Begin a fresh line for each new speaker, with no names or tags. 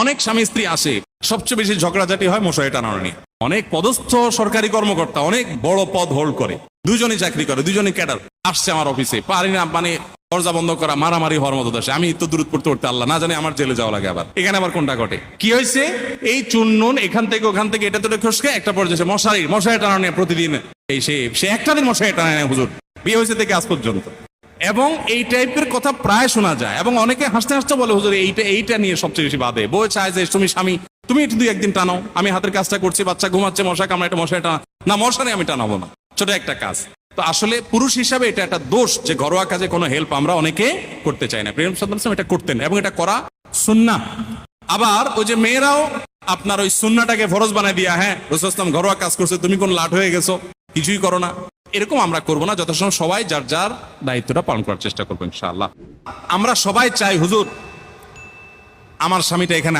অনেক স্বামী স্ত্রী আসে, সবচেয়ে বেশি ঝগড়াঝাটি হয় মশাই টানানো নিয়ে। অনেক পদস্থ সরকারি কর্মকর্তা অনেক বড় পদ হোল্ড করে দুজনে চাকরি করে দুজনে ক্যাডার, আসছে আমার অফিসে। পারি না মানে দরজা বন্ধ করা, মারামারি হওয়ার মতো দেশে। আমি তো দূরত পড়তে পড়তে আল্লাহ, না জানি আমার জেলে যাওয়া লাগে আবার। এখানে আবার কোনটা ঘটে? কি হয়েছে? এই চুননুন, এখান থেকে, ওখান থেকে, এটা তো খসকে একটা পর্যায়ে মশারি, মশাই টানা নিয়ে প্রতিদিন, এই সে একটা দিন মশাই টানা নেয় হুজুর। বিয়ে হয়েছে থেকে আজ পর্যন্ত। এবং এই টাইপের কথা প্রায় শোনা যায়। এবং অনেকে হাসতে হাসতে বলে, হুজুর, এইটা এইটা নিয়ে সবচেয়ে বেশি বাদে। বউ চায় যে, তুমি স্বামী, তুমি একটু দুই একদিন টানো আমি হাতের কাজটা করছি, বাচ্চা ঘুমাচ্ছে, মশা কামড়া একটা মশাই টানা না, মশা নিয়ে আমি টানাবো না। ছোট একটা কাজ। তো আসলে পুরুষ হিসাবে এটা একটা দোষ যে, ঘরোয়া কাজে কোনো হেল্প আমরা অনেকে করতে চাই না। প্রেম সাদ্দাম এটা করতেন এবং এটা করা সুন্না আবার ওই যে মেয়েরাও আপনার ওই সুন্নাটাকে ফরজ বানাই দিয়া হ্যাঁ রসুলাম ঘরোয়া কাজ করছে, তুমি কোন লাট হয়ে গেছো? কিছুই করো না। এরকম আমরা করব না যথাসময় সবাই যার যার দায়িত্বটা পালন করার চেষ্টা করব, ইনশাআল্লাহ। আমরা সবাই চাই, হুজুর, আমার স্বামীটা এখানে